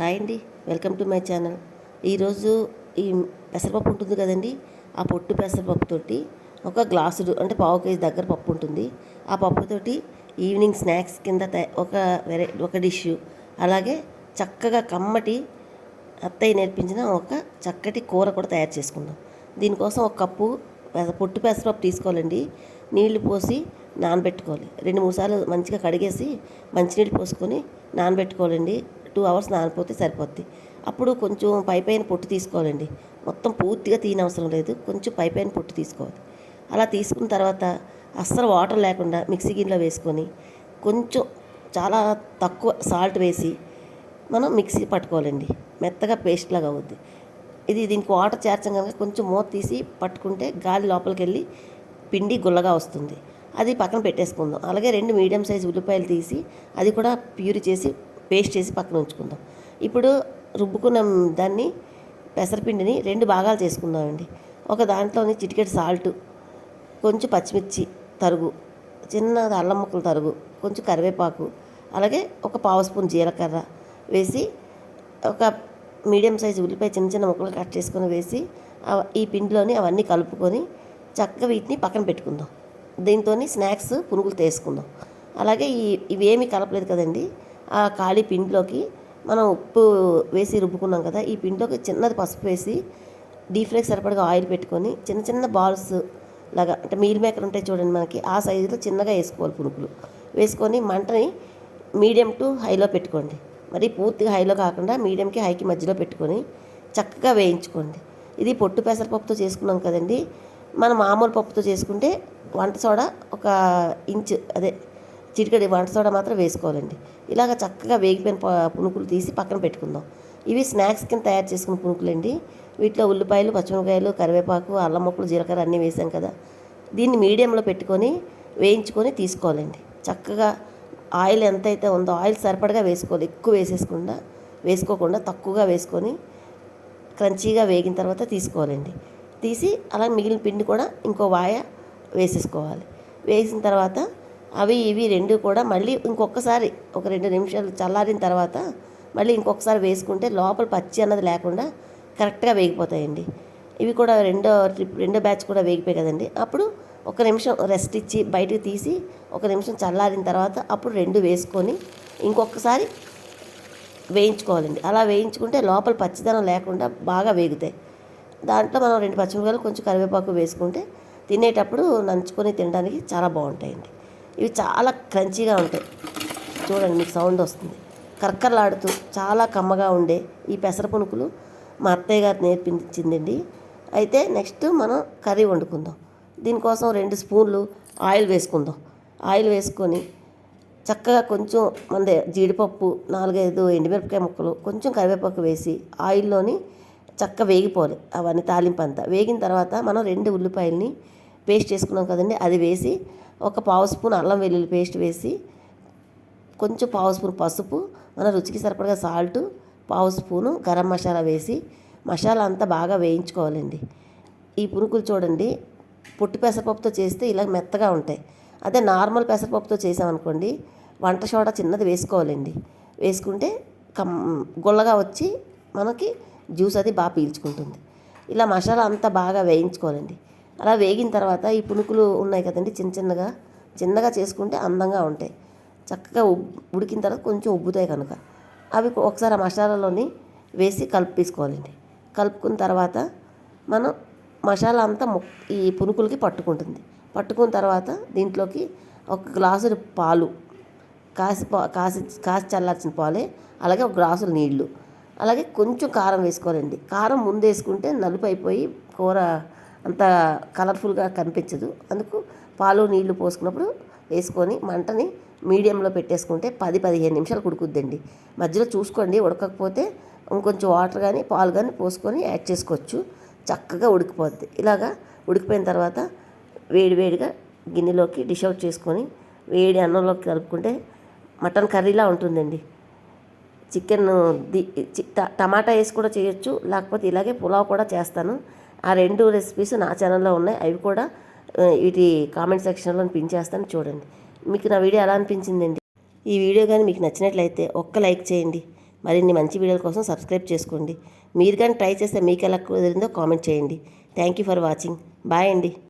Hi అండి. Welcome to my channel. ఈరోజు ఈ పెసరపప్పు ఉంటుంది కదండి ఆ పొట్టు పెసరపప్పుతోటి ఒక గ్లాసుడు అంటే పావు కేజీ దగ్గర పప్పు ఉంటుంది. ఆ పప్పుతోటి ఈవినింగ్ స్నాక్స్ కింద తయ- ఒక వెరై ఒక డిష్ అలాగే చక్కగా కమ్మటి అత్తయ్య నేర్పించిన ఒక చక్కటి కూర కూడా తయారు చేసుకుందాం. దీనికోసం ఒక కప్పు పొట్టు పెసరపప్పు తీసుకోవాలండి. నీళ్ళు పోసి నానబెట్టుకోవాలి. రెండు మూడు సార్లు మంచిగా కడిగేసి మంచినీళ్ళు పోసుకొని నానబెట్టుకోవాలండి. టూ అవర్స్ నానిపోతే సరిపోద్ది. అప్పుడు కొంచెం పైపైన పొట్టు తీసుకోవాలండి. మొత్తం పూర్తిగా తీయనవసరం లేదు. కొంచెం పైపైన పొట్టు తీసుకోవాలి. అలా తీసుకున్న తర్వాత అస్సలు వాటర్ లేకుండా మిక్సీ గిన్నెలో వేసుకొని కొంచెం చాలా తక్కువ సాల్ట్ వేసి మనం మిక్సీ పట్టుకోవాలండి. మెత్తగా పేస్ట్ లాగా అవుద్ది. ఇది దీనికి వాటర్ చేర్చం కనుక కొంచెం మూత తీసి పట్టుకుంటే గాలి లోపలికి వెళ్ళి పిండి గుల్లగా వస్తుంది. అది పక్కన పెట్టేసుకుందాం. అలాగే రెండు మీడియం సైజ్ ఉల్లిపాయలు తీసి అది కూడా ప్యూరి చేసి పేస్ట్ చేసి పక్కన ఉంచుకుందాం. ఇప్పుడు రుబ్బుకున్న దాన్ని పెసరపిండిని రెండు భాగాలు చేసుకుందామండి. ఒక దాంట్లోని చిటికెట్ సాల్ట్ కొంచెం పచ్చిమిర్చి తరుగు చిన్న అల్లం ముక్కలు తరుగు కొంచెం కరివేపాకు అలాగే ఒక పావు స్పూన్ జీలకర్ర వేసి ఒక మీడియం సైజు ఉల్లిపాయ చిన్న చిన్న ముక్కలు కట్ చేసుకొని వేసి ఈ పిండిలోని అవన్నీ కలుపుకొని చక్కగా వీటిని పక్కన పెట్టుకుందాం. దీంతో స్నాక్స్ పునుగులు తీసుకుందాం. అలాగే ఈ ఇవేమీ కలపలేదు కదండి. ఆ ఖాళీ పిండిలోకి మనం ఉప్పు వేసి రుబ్బుకున్నాం కదా ఈ పిండిలోకి చిన్నది పసుపు వేసి డీప్ ఫ్రైకి సరిపడగా ఆయిల్ పెట్టుకొని చిన్న చిన్న బాల్స్ లాగా అంటే మీల్ మేకర్ ఉంటాయి చూడండి మనకి ఆ సైజులో చిన్నగా వేసుకోవాలి పునుకులు. వేసుకొని మంటని మీడియం టు హైలో పెట్టుకోండి. మరి పూర్తిగా హైలో కాకుండా మీడియంకి హైకి మధ్యలో పెట్టుకొని చక్కగా వేయించుకోండి. ఇది పొట్టు పెసరపప్పుతో చేసుకున్నాం కదండి. మనం మామూలు పప్పుతో చేసుకుంటే వంట సోడా ఒక ఇంచు అదే చిటికడి వంట సోడా మాత్రం వేసుకోవాలండి. ఇలాగ చక్కగా వేగిపోయిన ప- పునుకులు తీసి పక్కన పెట్టుకుందాం. ఇవి స్నాక్స్ కింద తయారు చేసుకున్న పునుకులండి. వీటిలో ఉల్లిపాయలు పచ్చిమిరపకాయలు కరివేపాకు అల్లం ముక్కలు జీలకర్ర అన్నీ వేసాం కదా. దీన్ని మీడియంలో పెట్టుకొని వేయించుకొని తీసుకోవాలండి. చక్కగా ఆయిల్ ఎంతైతే ఉందో ఆయిల్ సరిపడగా వేసుకోవాలి. ఎక్కువ వేసేసుకుండా వేసుకోకుండా తక్కువగా వేసుకొని క్రంచీగా వేగిన తర్వాత తీసుకోవాలండి. తీసి అలా మిగిలిన పిండి కూడా ఇంకో వాయ వేసేసుకోవాలి. వేసిన తర్వాత అవి ఇవి రెండు కూడా మళ్ళీ ఇంకొకసారి ఒక రెండు నిమిషాలు చల్లారిన తర్వాత మళ్ళీ ఇంకొకసారి వేసుకుంటే లోపల పచ్చి అన్నది లేకుండా కరెక్ట్గా వేగిపోతాయండి. ఇవి కూడా రెండో ట్రిప్ రెండో బ్యాచ్ కూడా వేగిపోయాయి కదండి. అప్పుడు ఒక నిమిషం రెస్ట్ ఇచ్చి బయటకు తీసి ఒక నిమిషం చల్లారిన తర్వాత అప్పుడు రెండు వేసుకొని ఇంకొకసారి వేయించుకోవాలండి. అలా వేయించుకుంటే లోపల పచ్చిదనం లేకుండా బాగా వేగుతాయి. దాంట్లో మనం రెండు పచ్చిమిరపకాయలు కొంచెం కరివేపాకు వేసుకుంటే తినేటప్పుడు నంచుకొని తినడానికి చాలా బాగుంటాయండి. ఇవి చాలా క్రంచీగా ఉంటాయి. చూడండి మీకు సౌండ్ వస్తుంది. కర్కర్లాడుతూ చాలా కమ్మగా ఉండే ఈ పెసర పునుకులు మా అత్తయ్య గారు నేర్పించిందండి. అయితే నెక్స్ట్ మనం కర్రీ వండుకుందాం. దీనికోసం రెండు స్పూన్లు ఆయిల్ వేసుకుందాం. ఆయిల్ వేసుకొని చక్కగా కొంచెం మన జీడిపప్పు నాలుగైదు ఎండుమిరపకాయ ముక్కలు కొంచెం కరివేపాకు వేసి ఆయిల్లోని చక్క వేగిపోవాలి. అవన్నీ తాలింపు అంతా. వేగిన తర్వాత మనం రెండు ఉల్లిపాయలని పేస్ట్ చేసుకున్నాం కదండి అది వేసి ఒక పావు స్పూన్ అల్లం వెల్లుల్లి పేస్ట్ వేసి కొంచెం పావు స్పూన్ పసుపు మన రుచికి సరిపడగా సాల్ట్ పావు స్పూను గరం మసాలా వేసి మసాలా అంతా బాగా వేయించుకోవాలండి. ఈ పునుకులు చూడండి పొట్టు పెసరపప్పుతో చేస్తే ఇలా మెత్తగా ఉంటాయి. అదే నార్మల్ పెసరపప్పుతో చేసామనుకోండి వంట సోడా చిన్నది వేసుకోవాలండి. వేసుకుంటే కమ్ గుల్లగా వచ్చి మనకి జ్యూస్ అది బాగా పీల్చుకుంటుంది. ఇలా మసాలా అంతా బాగా వేయించుకోవాలండి. అలా వేగిన తర్వాత ఈ పునుకులు ఉన్నాయి కదండి చిన్న చిన్నగా చిన్నగా చేసుకుంటే అందంగా ఉంటాయి. చక్కగా ఉడికిన తర్వాత కొంచెం ఉబ్బుతాయి కనుక. అవి ఒకసారి ఆ మసాలాలోని వేసి కలిపేసుకోవాలండి కలుపుకున్న తర్వాత మనం మసాలా అంతా ఈ పునుకులకి పట్టుకుంటుంది. పట్టుకున్న తర్వాత దీంట్లోకి ఒక గ్లాసు పాలు కాసి పా- కాసి కాసి చల్లార్చిన పాలే అలాగే ఒక గ్లాసులు నీళ్ళు. అలాగే కొంచెం కారం వేసుకోవాలండి. కారం ముందు వేసుకుంటే నలుపు అయిపోయి కూర అంత కలర్ఫుల్గా కనిపించదు. అందుకు పాలు నీళ్ళు పోసుకున్నప్పుడు వేసుకొని మంటని మీడియంలో పెట్టేసుకుంటే పది పదిహేను నిమిషాలు ఉడుకుద్దండి మధ్యలో చూసుకోండి ఉడకకపోతే ఇంకొంచెం వాటర్ కానీ పాలు కానీ పోసుకొని యాడ్ చేసుకోవచ్చు. చక్కగా ఉడికిపోద్ది. ఇలాగా ఉడికిపోయిన తర్వాత వేడివేడిగా గిన్నెలోకి డిష్ అవుట్ చేసుకొని వేడి అన్నంలోకి కలుపుకుంటే మటన్ కర్రీలా ఉంటుందండి. చికెన్ ది టమాటా వేసి కూడా చేయొచ్చు. లేకపోతే ఇలాగే పులావ్ కూడా చేస్తాను. ఆ రెండు రెసిపీస్ నా ఛానల్లో ఉన్నాయి. అవి కూడా వీటి కామెంట్ సెక్షన్లో పిన్ చేస్తాను. చూడండి. మీకు నా వీడియో ఎలా అనిపించిందండి? ఈ వీడియో కానీ మీకు నచ్చినట్లయితే ఒక్క లైక్ చేయండి. మరిన్ని మంచి వీడియోల కోసం సబ్స్క్రైబ్ చేసుకోండి. మీరు కానీ ట్రై చేస్తే మీకు ఎలా కుదిరిందో కామెంట్ చేయండి. Thank you for watching bye అండి.